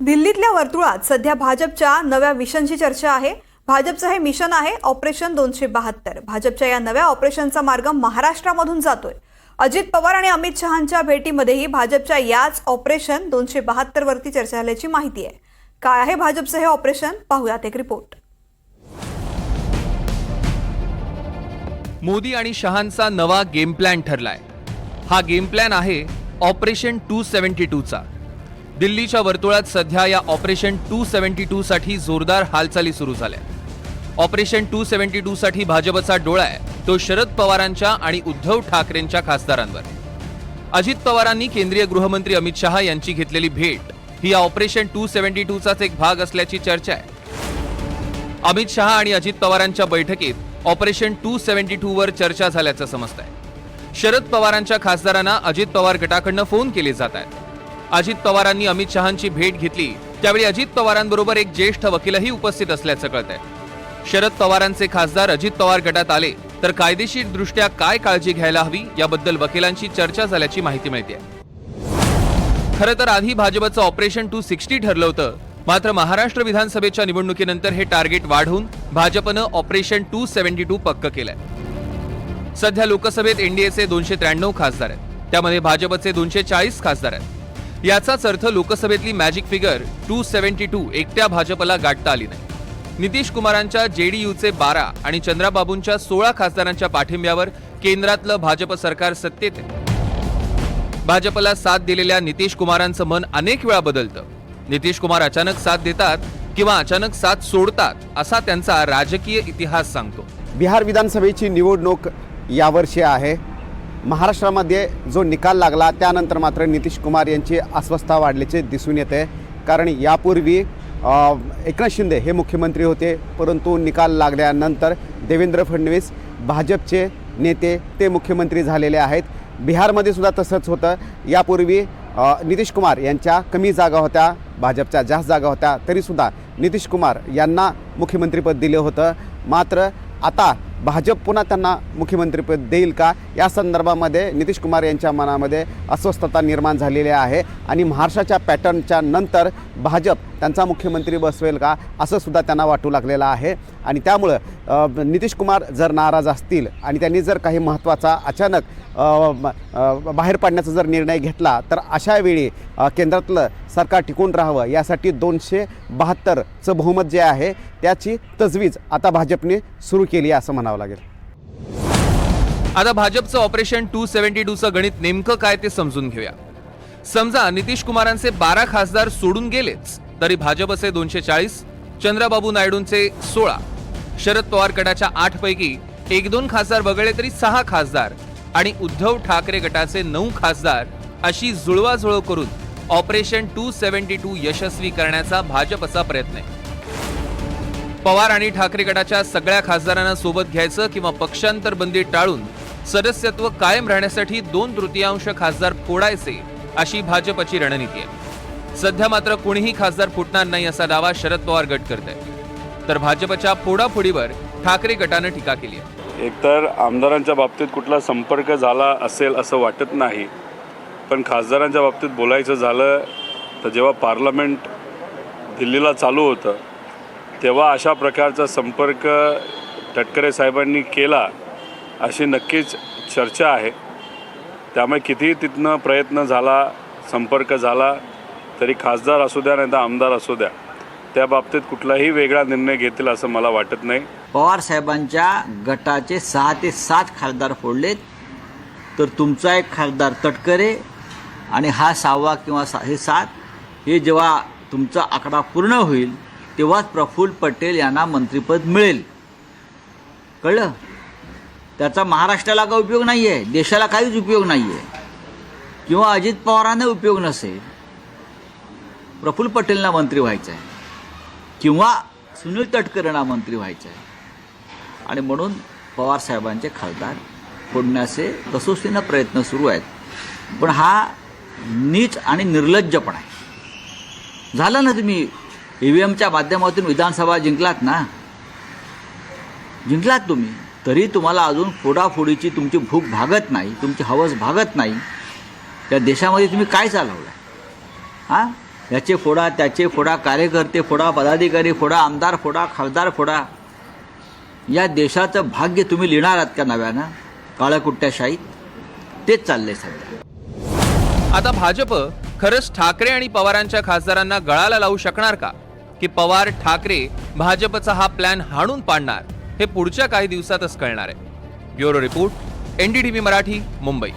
दिल्लीतल्या वर्तुळात सध्या भाजपच्या नव्या मिशनची चर्चा आहे. भाजपचं हे मिशन आहे ऑपरेशन दोनशे बहात्तर. भाजपच्या या नव्या ऑपरेशनचा मार्ग महाराष्ट्रामधून जातोय. अजित पवार आणि अमित शहांच्या भेटीमध्येही भाजपच्या याच ऑपरेशन दोनशे बहात्तर वरती चर्चा झाल्याची माहिती आहे. काय आहे भाजपचं हे ऑपरेशन? पाहूयात एक रिपोर्ट. मोदी आणि शहांचा नवा गेम प्लॅन ठरलाय. हा गेम प्लॅन आहे ऑपरेशन टू सेव्हन्टी टूचा. दिल्लीच्या वर्तुळात सध्या या ऑपरेशन टू सेव्हन्टी टू साठी जोरदार हालचाली सुरू झाल्या. ऑपरेशन टू सेव्हन्टी टू साठी भाजपचा डोळा आहे तो शरद पवारांच्या आणि उद्धव ठाकरेंच्या खासदारांवर. अजित पवारांनी केंद्रीय गृहमंत्री अमित शहा यांची घेतलेली भेट ही या ऑपरेशन टू सेव्हन्टी टूचाच एक भाग असल्याची चर्चा आहे. अमित शहा आणि अजित पवारांच्या बैठकीत ऑपरेशन टू सेव्हन्टी टू वर चर्चा झाल्याचं समजत आहे शरद पवारांच्या खासदारांना अजित पवार गटाकडनं फोन केले जात आहेत. अजित पवारांनी अमित शहांची भेट घेतली. त्यावेळी अजित पवारांबरोबर एक ज्येष्ठ वकीलही उपस्थित असल्याचं कळत आहे शरद पवारांचे खासदार अजित पवार गटात आले तर कायदेशीर दृष्ट्या काय काळजी घ्यायला हवी याबद्दल वकिलांची चर्चा झाल्याची माहिती मिळते खरं तर आधी भाजपचं ऑपरेशन टू सिक्स्टी ठरलं होतं. मात्र महाराष्ट्र विधानसभेच्या निवडणुकीनंतर हे टार्गेट वाढवून भाजपनं ऑपरेशन टू सेव्हन्टी टू पक्क केलंय. सध्या लोकसभेत एनडीएचे दोनशे त्र्याण्णव खासदार आहेत. त्यामध्ये भाजपचे दोनशे चाळीस खासदार आहेत. याचाच अर्थ लोकसभेतली magic figure two seventy two एकट्या भाजपला गाठता आली नाही. नितीश कुमारांच्या जेडीयूचे बारा आणि चंद्राबाबूंच्या सोळा खासदारांच्या पाठिंब्यावर केंद्रातलं भाजप सरकार सत्तेत आहे. भाजपला साथ दिलेल्या नितीश कुमारांचं मन अनेक वेळा बदलतं. नितीश कुमार अचानक साथ देतात किंवा अचानक साथ सोडतात असा त्यांचा राजकीय इतिहास सांगतो. बिहार विधानसभेची निवडणूक यावर्षी आहे. महाराष्ट्रामध्ये जो निकाल लागला त्यानंतर मात्र नितीश कुमार यांची अस्वस्थता वाढल्याचे दिसून येते. कारण यापूर्वी एकनाथ शिंदे हे मुख्यमंत्री होते परंतु निकाल लागल्यानंतर देवेंद्र फडणवीस भाजपचे नेते ते मुख्यमंत्री झालेले आहेत. बिहारमध्ये सुद्धा तसंच होतं. यापूर्वी नितीश कुमार यांच्या कमी जागा होत्या भाजपच्या जास्त जागा होत्या तरीसुद्धा नितीश कुमार यांना मुख्यमंत्रीपद दिले होतं. मात्र आता भाजप पुन्हा त्यांना मुख्यमंत्रीपद देईल का? या संदर्भामध्ये नितीश कुमार यांच्या मनामध्ये अस्वस्थता निर्माण झालेली आहे आणि महाराष्ट्राच्या पॅटर्नच्या नंतर भाजप त्यांचा मुख्यमंत्री बसवेल का? असं सुद्धा त्यांना वाटू लागलेलं आहे. आणि त्यामुळं नितीश कुमार जर नाराज असतील आणि त्यांनी जर काही महत्त्वाचा अचानक बाहेर पाडण्याचा जर निर्णय घेतला तर अशा वेळी केंद्रातलं सरकार टिकून राहावं यासाठी दोनशे बहात्तरचं बहुमत जे आहे त्याची तजवीज आता भाजपने सुरू केली आहे असं म्हणावं लागेल. आता भाजपचं ऑपरेशन टू सेव्हन्टी टूचं गणित नेमकं काय ते समजून घेऊया. समजा नितीश कुमारांचे बारा खासदार सोडून गेलेच. तरी भाजपचे दोनशे चाळीस चंद्रबाबू नायडूंचे सोळा. शरद पवार गटाच्या आठ पैकी एक दोन खासदार वगळले तरी सहा खासदार आणि उद्धव ठाकरे गटाचे नऊ खासदार अशी जुळवाजुळव करून ऑपरेशन टू सेव्हन्टी टू यशस्वी करण्याचा भाजपचा प्रयत्न आहे. पवार आणि ठाकरे गटाच्या सगळ्या खासदारांना सोबत घ्यायचं किंवा पक्षांतर बंदी टाळून सदस्यत्व कायम राहण्यासाठी दोन तृतीयांश खासदार फोडायचे अशी भाजपची रणनीती आहे. सध्या मात्र कोणीही खासदार फुटणार नाही असा दावा शरद पवार गट करत आहे तर भाजपच्या फोडाफोडीवर ठाकरे गटानं टीका केली आहे. एकतर आमदारांच्या बाबतीत कुठला संपर्क झाला असेल असं वाटत नाही पण खासदारांच्या बाबतीत बोलायचं झालं तर जेव्हा पार्लमेंट दिल्लीला चालू होतं तेव्हा अशा प्रकारचा संपर्क तटकरे साहेबांनी केला अशी नक्कीच चर्चा आहे. त्यामुळे कितीही तिथनं प्रयत्न झाला संपर्क झाला तरी खासदार असू द्या नाही तर आमदार असू द्या त्या बाबतीत कुठलाही वेगळा निर्णय घेतील असं मला वाटत नाही. पवार साहेबांच्या गटाचे सहा ते सात खासदार फोडलेत. तर तुमचा एक खासदार तटकरे आणि हा सहावा किंवा सा हे सात हे जेव्हा तुमचा आकडा पूर्ण होईल तेव्हाच प्रफुल्ल पटेल यांना मंत्रिपद मिळेल. कळलं? त्याचा महाराष्ट्राला काय उपयोग नाही आहे देशाला काहीच उपयोग नाही आहे किंवा अजित पवारांना उपयोग नसेल. प्रफुल्ल पटेलना मंत्री व्हायचं आहे किंवा सुनील तटकरेंना मंत्री व्हायचं आहे आणि म्हणून पवार साहेबांचे खासदार फोडण्याचे कसोशीनं प्रयत्न सुरू आहेत. पण हा नीच आणि निर्लज्जपणा आहे. झालं ना तुम्ही ई व्ही एमच्या माध्यमातून विधानसभा जिंकलात ना? जिंकलात तुम्ही. तरी तुम्हाला अजून फोडाफोडीची तुमची भूक भागत नाही तुमची हवस भागत नाही. त्या देशामध्ये तुम्ही काय चालवलं आहे हां? याचे फोडा त्याचे फोडा कार्यकर्ते फोडा पदाधिकारी फोडा आमदार फोडा खासदार फोडा. या देशाचं भाग्य तुम्ही लिहिणार आहात का नव्यानं? काळकुट्ट्याशाहीत? तेच चाललंय सध्या. आता भाजप खरंच ठाकरे आणि पवारांच्या खासदारांना गळाला लावू शकणार का? की पवार ठाकरे भाजपचा हा प्लॅन हाणून पाडणार हे पुढच्या काही दिवसातच कळणार आहे. Bureau report NDTV Marathi Mumbai.